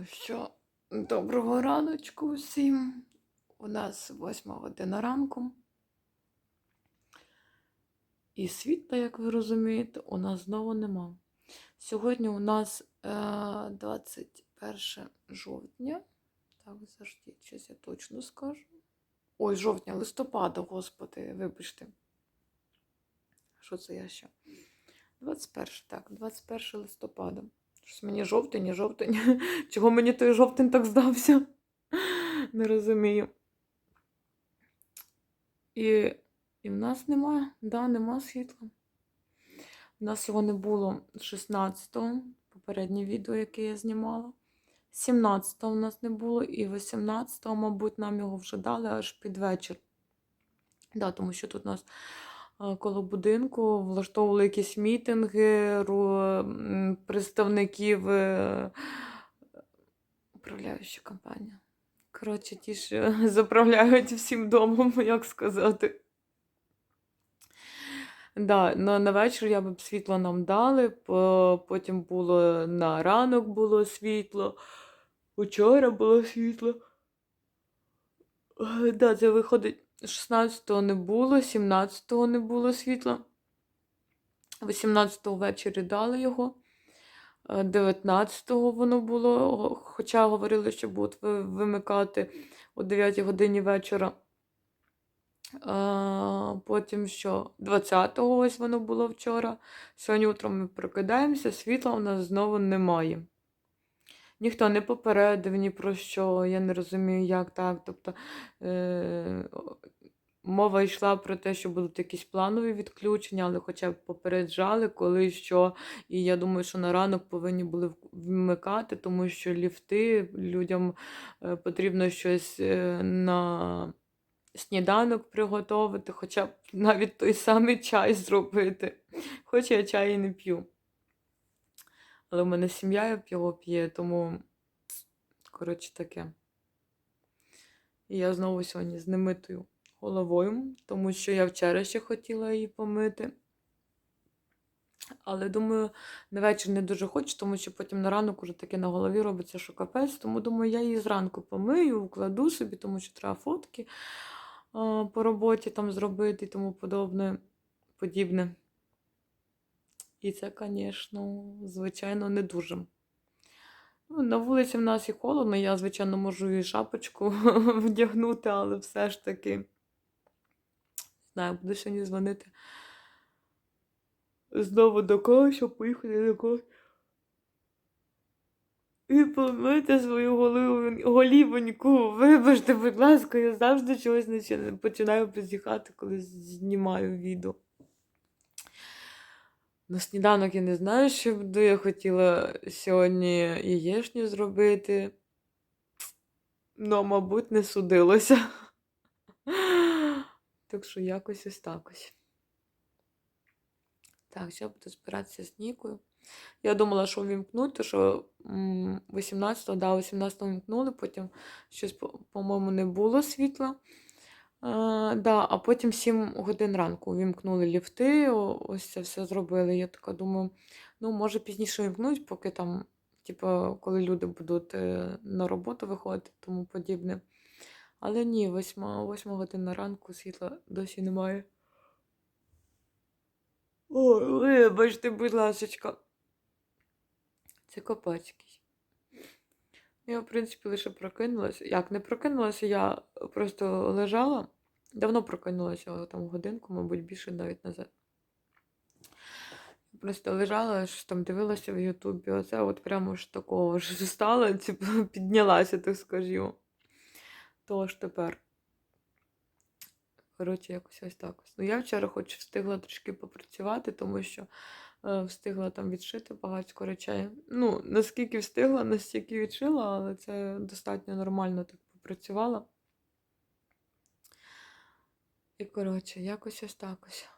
Ну що, доброго раночку всім. У нас восьма година ранку. І світла, як ви розумієте, у нас знову нема. Сьогодні у нас е, 21 жовтня. Так, завжди, щось я точно скажу. Ой, жовтня, листопада, господи, вибачте. Що це я ще? 21, так, 21 листопада. Щось мені жовтень, і жовтень. Чого мені той жовтень так здався? Не розумію. І, і в нас нема, да, нема світла. У нас його не було 16-го, попереднє відео, яке я знімала. 17-го у нас не було, і 18-го, мабуть, нам його вже дали аж під вечір. Да, тому що тут у нас коло будинку влаштовували якісь мітинги представників е, управляюча компанія. Коротше, ті, що заправляють всім домом, як сказати. Да, на, на вечір я б світло нам дали, по- потім було на ранок було світло, вчора було світло. Е, Да, це виходить, 16-го не було, 17-го не було світла. 18-го ввечері дали його. е, 19-го воно було, хоча говорили, що будуть вимикати о 9 годині вечора. А, потім що? 20-го ось воно було вчора. Сьогодні утром ми прокидаємося, світла у нас знову немає. Ніхто не попередив ні про що, я не розумію, як так. Тобто е, мова йшла про те, що будуть якісь планові відключення, але хоча б попереджали, коли що. І я думаю, що на ранок повинні були вмикати, тому що ліфти людям е, потрібно щось е, на сніданок приготувати, хоча б навіть той самий чай зробити. Хоч я чай і не п'ю. Але в мене сім'я його п'є, тому, коротше, таке. І я знову сьогодні з немитою головою, тому що я вчора ще хотіла її помити. Але думаю, на вечір не дуже хочу, тому що потім на ранок уже таке на голові робиться, що капець. Тому думаю, я її зранку помию, укладу собі, тому що треба фотки по роботі там зробити і тому подобне, подібне. І це, звісно, звичайно, не дуже. Ну, на вулиці в нас і холодно, я, звичайно, можу і шапочку вдягнути, але все ж таки, не знаю, буду сьогодні дзвонити знову до когось, щоб поїхати до когось. І помити свою голову, голівоньку. Вибачте, будь ласка, я завжди чогось починаю позіхати, коли знімаю відео. На сніданок я не знаю, що буду. Я хотіла сьогодні яєчню зробити. Ну, мабуть, не судилося. Так що якось ось так ось. Так, ще буду збиратися з Нікою. Я думала, що вімкнуть, то що 18-го, да, 18-го вімкнули, потім щось, по-моєму, не було світла. А, да, а потім 7 годин ранку вімкнули ліфти, ось це все зробили. Я така думаю, ну, може пізніше вімкнуть, поки там, типу, коли люди будуть е, на роботу виходити, тому подібне. Але ні, 8, 8 година ранку світла досі немає. Ой, вибачте, будь ласочка. Це копець якийсь. Я, в принципі, лише прокинулася. Як не прокинулася, я просто лежала. Давно прокинулася, там годинку, мабуть, більше навіть назад. Просто лежала, щось там дивилася в Ютубі. Оце от прямо ж такого ж стала, типу, піднялася, так скажімо. Тож тепер. Коротше, якось ось так. Ну, я вчора хоч встигла трішки попрацювати, тому що встигла там відшити багатько речей. Ну, наскільки встигла, настільки відшила, але це достатньо нормально так попрацювала. І, коротше, якось ось так ось.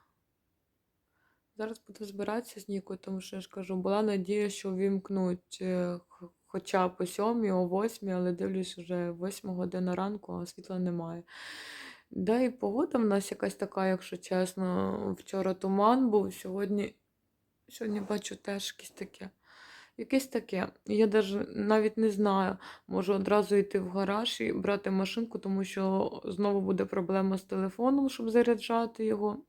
Зараз буду збиратися з Нікою, тому що я ж кажу, була надія, що вімкнуть е, хоча б о 7, о 8, але дивлюсь, вже 8 година ранку, а світла немає. Да, і погода в нас якась така, якщо чесно. Вчора туман був, сьогодні, сьогодні бачу теж якесь таке Якесь таке. Я навіть не знаю. Можу одразу йти в гараж і брати машинку, тому що знову буде проблема з телефоном, щоб заряджати його.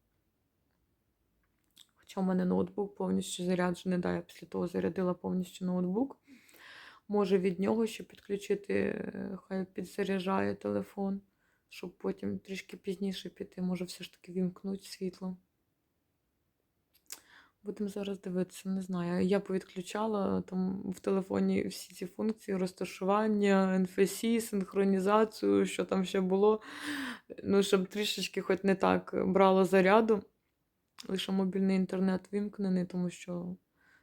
Хоча в мене ноутбук повністю заряджений, да, я після того зарядила повністю ноутбук. Може від нього ще підключити, е, хай підзаряджає телефон, щоб потім трішки пізніше піти. Може все ж таки вімкнуть світло. Будемо зараз дивитися, не знаю. Я повідключала там в телефоні всі ці функції розташування, NFC, синхронізацію, що там ще було. Ну, щоб трішечки хоч не так брало заряду. Лише мобільний інтернет вімкнений, тому що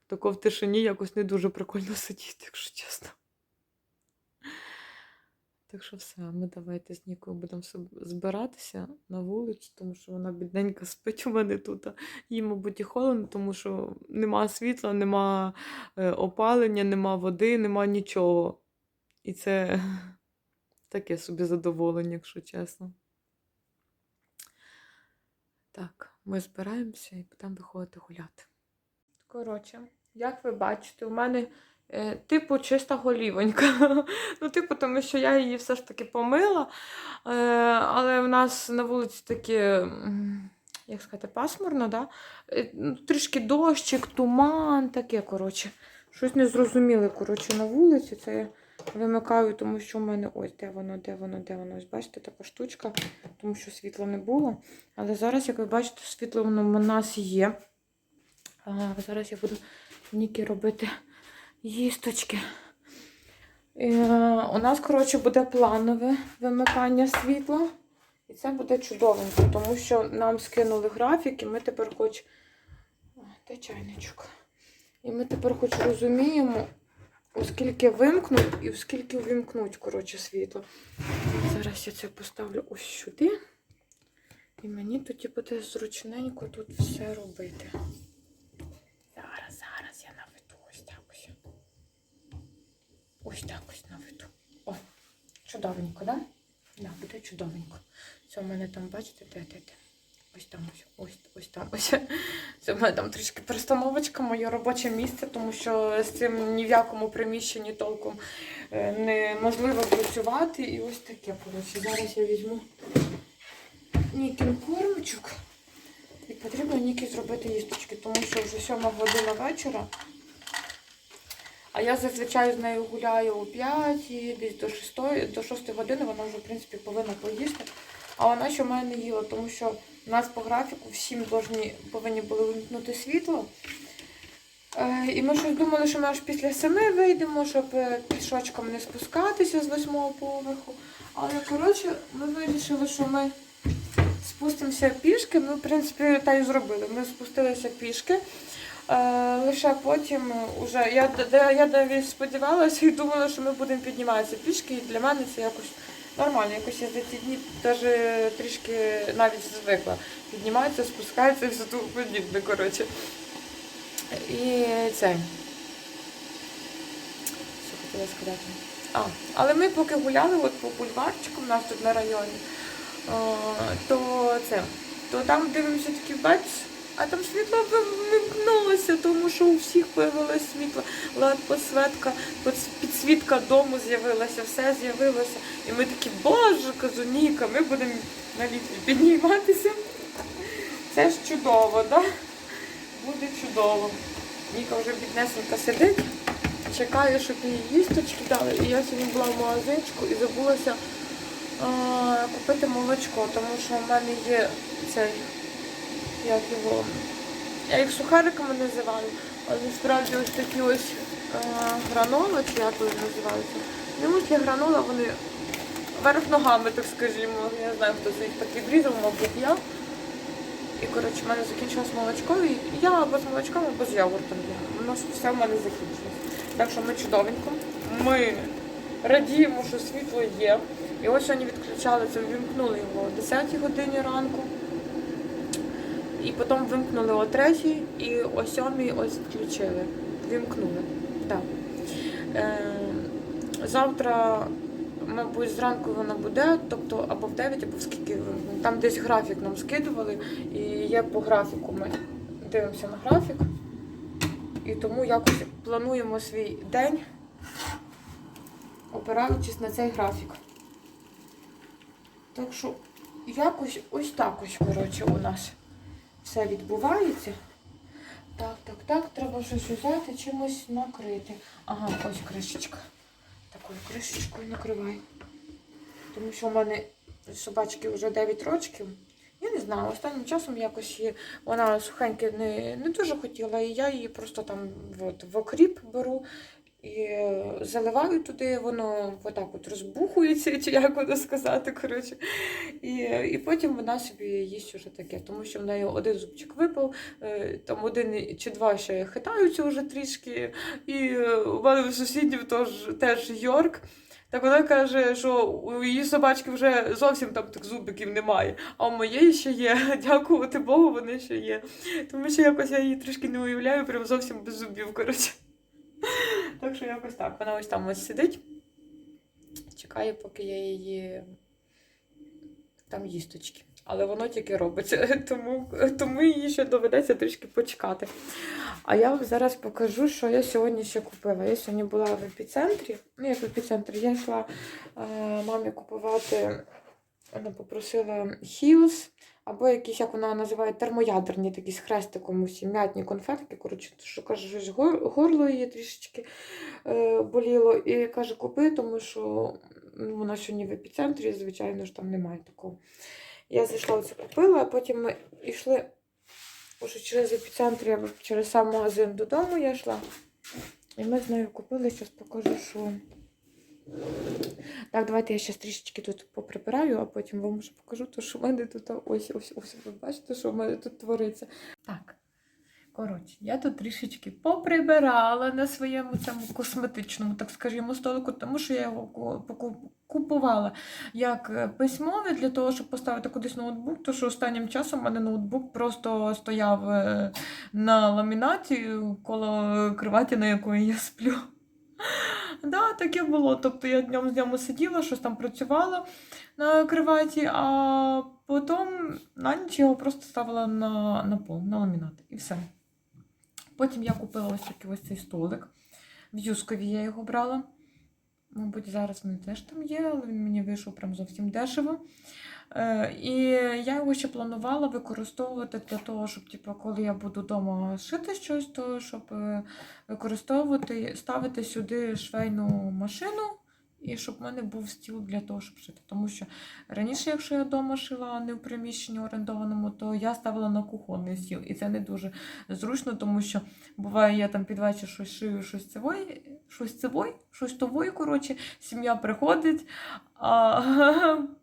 тако в тишині якось не дуже прикольно сидіти, якщо чесно. Так що все, ми давайте з Нікою будемо збиратися на вулицю, тому що вона бідненька спить у мене тут. Їй, мабуть, і холодно, тому що нема світла, нема е, опалення, нема води, нема нічого. І це таке собі задоволення, якщо чесно. Так, ми збираємося і будемо виходити гуляти. Коротше, як ви бачите, у мене типу чиста голівонька. ну, типу, тому що я її все ж таки помила. Е, але в нас на вулиці таке, як сказати, пасмурно, да? Е, ну, трішки дощик, туман, таке, коротше. Щось незрозуміле, коротше, на вулиці. Це я вимикаю, тому що в мене ось де воно, де воно, де воно. Ось бачите, така штучка, тому що світла не було. Але зараз, як ви бачите, світло воно в нас є. А, зараз я буду Нікі робити їсточки. Е, у нас, коротше, буде планове вимикання світла. І це буде чудовенько, тому що нам скинули графік, і ми тепер хоч. Де чайничок? І ми тепер хоч розуміємо, оскільки вимкнуть і оскільки увімкнуть, коротше, світло. Зараз я це поставлю ось сюди. І мені тоді буде зручненько тут все робити. Зараз, зараз я наведу ось так ось. Ось так ось наведу. О, чудовенько, да? Да, буде чудовенько. Це у мене там, бачите, де, де, де. Ось там ось, ось, ось там ось. Це в мене там трішки перестановочка, моє робоче місце, тому що з цим ні в якому приміщенні толком е, неможливо працювати. І ось таке, коротше. Зараз я візьму Нікін кормочок. І потрібно Нікі зробити їсточки, тому що вже сьома година вечора. А я зазвичай з нею гуляю о 5 і десь до 6, до 6 години вона вже, в принципі, повинна поїсти. А вона ще в мене не їла, тому що у нас по графіку всім повинні були вимкнути світло. Е, і ми щось думали, що ми аж після 7 вийдемо, щоб е, пішочком не спускатися з восьмого поверху. Але, коротше, ми вирішили, що ми спустимося пішки. Ми, в принципі, та й зробили. Ми спустилися пішки. Е, лише потім уже я, я навіть сподівалася і думала, що ми будемо підніматися пішки. І для мене це якось нормально. Якось я за ці дні навіть трішки навіть звикла. Піднімається, спускається і все тому подібне, коротше. І це. Що хотіла сказати? А, але ми поки гуляли от по бульварчику, у нас тут на районі, то це, то там дивимося такі бач, а там світло вимкнулося, тому що у всіх появилось світло. Лад посветка, підсвітка дому з'явилася, все з'явилося. І ми такі, боже, кажу, Ніка, ми будемо на літрі підніматися. Це ж чудово, так? Да? Буде чудово. Ніка вже біднесенька сидить, чекає, щоб їй їсточки дали. І я сьогодні була в магазинчику і забулася а, купити молочко, тому що в мене є цей, як його, я їх сухариками називаю, але насправді ось такі ось а, граноли, чи як вони називаються. Не муслі гранола, вони верх ногами, так скажімо. Я не знаю, хто з них так відрізав, мабуть, я. І, коротше, в мене закінчилось молочко, і я або з молочком, або з йогуртом. ж все в мене закінчилось. Так що ми чудовенько. Ми радіємо, що світло є. І ось сьогодні відключали це, вимкнули його о 10 годині ранку. І потім вимкнули о 3 і о 7 ось включили. Вимкнули. Так. Е, завтра мабуть, зранку вона буде, тобто або в 9, або в скільки. Там десь графік нам скидували, і є по графіку. Ми дивимося на графік. І тому якось плануємо свій день, опираючись на цей графік. Так що якось ось так ось, коротше, у нас все відбувається. Так, так, так, треба щось взяти, чимось накрити. Ага, ось кришечка. Такою кришечкою накриваю. Тому що в мене собачки вже 9 років. Я не знаю, останнім часом якось її, вона сухеньке не, не дуже хотіла, і я її просто там от, в окріп беру і е, заливаю туди, воно отак от розбухується, чи як воно сказати. коротше. І, і потім вона собі їсть уже таке, тому що в неї один зубчик випав, е, там один чи два ще хитаються вже трішки. І е, у мене в сусідів теж, теж Йорк. Так вона каже, що у її собачки вже зовсім там так зубиків немає, а у моєї ще є. Дякувати Богу, вони ще є. Тому що якось я її трішки не уявляю, прям зовсім без зубів, коротше. Так що якось так. Вона ось там ось сидить, чекає, поки я її там їсточки. Але воно тільки робиться, тому, тому їй ще доведеться трішки почекати. А я вам зараз покажу, що я сьогодні ще купила. Я сьогодні була в епіцентрі. Ну, як в епіцентрі, я йшла е, мамі купувати, попросила хілс, або якісь, як вона називає, термоядерні, такі з хрестиком усі м'ятні конфетки. Коротше, що каже, щось гор- горло її трішечки е, боліло. І каже, купи, тому що ну, вона сьогодні в епіцентрі, звичайно ж там немає такого. Я зайшла це купила, а потім ми йшли уже через епіцентр, через сам магазин додому я йшла. І ми з нею купили, зараз покажу, що. Так, давайте я ще трішечки тут поприбираю, а потім вам вже покажу, то, що в мене тут ось ось ось. Ви бачите, що в мене тут твориться. Так. Коротше, я тут трішечки поприбирала на своєму цьому косметичному, так скажімо, столику, тому що я його купувала як е, письмове для того, щоб поставити кудись ноутбук, тому що останнім часом у мене ноутбук просто стояв е, на ламінаті коло кроваті, на якої я сплю. Да, таке було. Тобто я днем з днем сиділа, щось там працювала на кроваті, а потім на ніч його просто ставила на, на пол, на ламінат. І все. Потім я купила ось такий ось цей столик. В Юскові я його брала. Мабуть, зараз він теж там є, але він мені вийшов прям зовсім дешево. Е, і я його ще планувала використовувати для того, щоб, типу, коли я буду вдома шити щось, то щоб е, використовувати, ставити сюди швейну машину. І щоб в мене був стіл для того, щоб шити. Тому що раніше, якщо я вдома шила, а не в приміщенні орендованому, то я ставила на кухонний стіл. І це не дуже зручно, тому що буває, я там під вечір щось шию, щось цивой, щось цивой, щось товой, коротше, сім'я приходить, а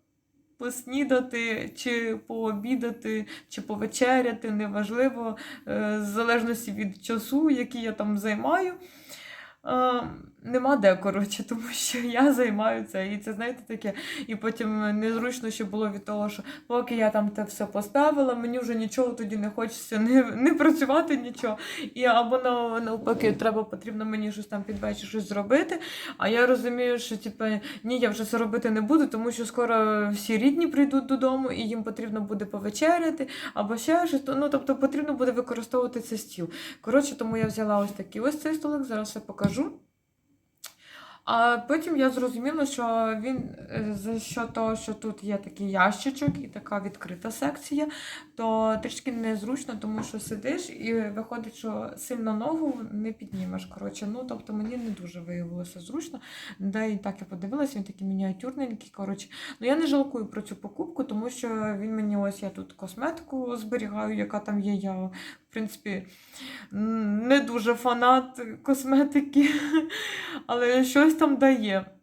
поснідати, чи пообідати, чи повечеряти, неважливо, е, в залежності від часу, який я там займаю. Нема де, коротше, тому що я займаю це. І це, знаєте, таке. І потім незручно ще було від того, що поки я там те все поставила, мені вже нічого тоді не хочеться не, не працювати нічого. І або нав- навпаки, треба потрібно мені щось там під вечір щось зробити. А я розумію, що типу, ні, я вже це робити не буду, тому що скоро всі рідні прийдуть додому, і їм потрібно буде повечеряти, або ще щось. Ну, тобто потрібно буде використовувати цей стіл. Коротше, тому я взяла ось такий ось цей столик, зараз все покажу. А потім я зрозуміла, що він е, за що того, що тут є такий ящичок і така відкрита секція, то трішки незручно, тому що сидиш і виходить, що сильно ногу не піднімеш. Коротше, ну тобто мені не дуже виявилося зручно. Де і так я подивилася, він такий мініатюрненький. Коротше, ну я не жалкую про цю покупку, тому що він мені ось я тут косметику зберігаю, яка там є. Я в принципі не дуже фанат косметики, але щось там дає.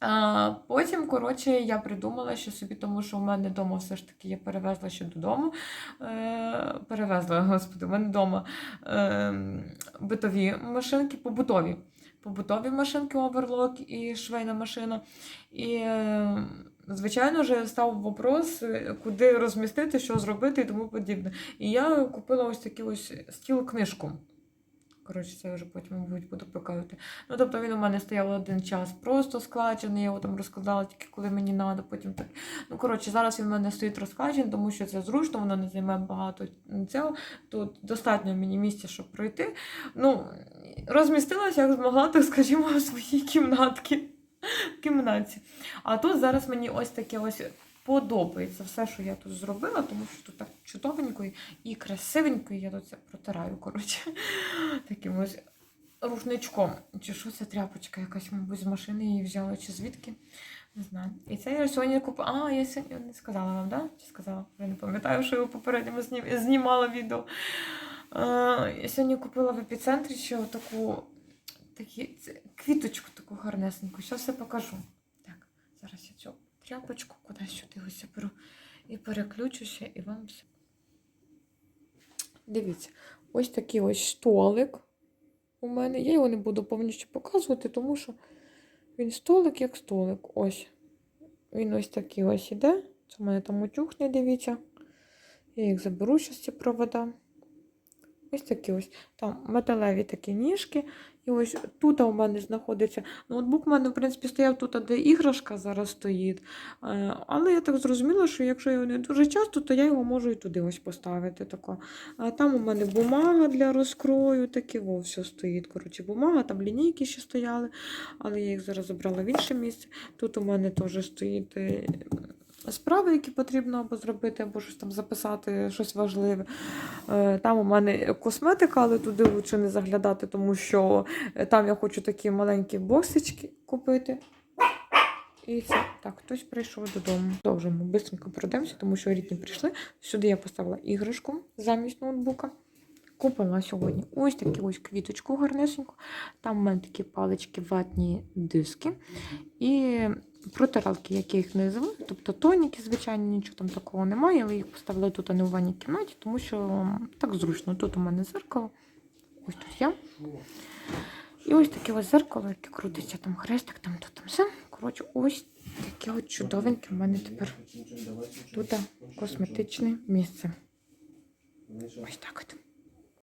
А, потім, коротше, я придумала, що собі, тому що в мене вдома все ж таки я перевезла ще додому. Е, перевезла, господи, в мене вдома е, битові машинки, побутові. Побутові машинки, оверлок і швейна машина. І, е, звичайно, вже став вопрос, куди розмістити, що зробити і тому подібне. І я купила ось такий ось стіл-книжку. Коротше, це вже потім, мабуть, буду показувати. Ну, тобто він у мене стояв один час просто складений, я його там розкладала тільки коли мені треба, потім так. Ну, коротше, зараз він у мене стоїть розкладений, тому що це зручно, воно не займе багато цього. Тут достатньо мені місця, щоб пройти. Ну, розмістилася, як змогла, так скажімо, в своїй кімнатці. Кімнаті. А тут зараз мені ось таке ось подобається все, що я тут зробила, тому що тут так чудовенько і- красивенько, і я тут це протираю, коротше, таким ось рушничком. Чи що це тряпочка якась, мабуть, з машини її взяла, чи звідки? Не знаю. І це я сьогодні купила. А, я сьогодні не сказала вам, да? Чи сказала? Я не пам'ятаю, що я у попередньому знім- знімала відео. Я сьогодні купила в епіцентрі ще таку такі, квіточку таку гарнесеньку. Зараз все покажу. Так, зараз я цю тряпочку кудись сюди ось беру і переключуся, і вам все. Дивіться, ось такий ось столик у мене. Я його не буду повністю показувати, тому що він столик як столик. Ось. Він ось такий ось іде. Це у мене там утюг, дивіться. Я їх заберу зараз ці провода. Ось такі ось. Там металеві такі ніжки. І ось тут у мене знаходиться. Ноутбук у мене, в принципі, стояв тут, де іграшка зараз стоїть. Е, Але я так зрозуміла, що якщо його не дуже часто, то я його можу і туди ось поставити. Тако. Там у мене бумага для розкрою, таке все стоїть. Коротше, бумага, там лінійки ще стояли, але я їх зараз забрала в інше місце. Тут у мене теж стоїть. Справи, які потрібно або зробити, або щось там записати, щось важливе. Е, Там у мене косметика, але туди лучше не заглядати, тому що е, там я хочу такі маленькі боксички купити. І це так, хтось прийшов додому. Довжимо, бистренько пройдемося, тому що рідні прийшли. Сюди я поставила іграшку замість ноутбука. Купила сьогодні ось таку ось квіточку гарнесеньку. Там у мене такі палички, ватні диски. І протиралки, як я їх називаю, тобто тоніки, звичайно, нічого там такого немає, але їх поставила тут а не у ванній кімнаті, тому що так зручно. Тут у мене зеркало, ось тут я. І ось таке ось зеркало, яке крутиться, там хрестик, там тут там все. Коротше, ось таке от чудовеньке в мене тепер тут косметичне місце. Ось так от.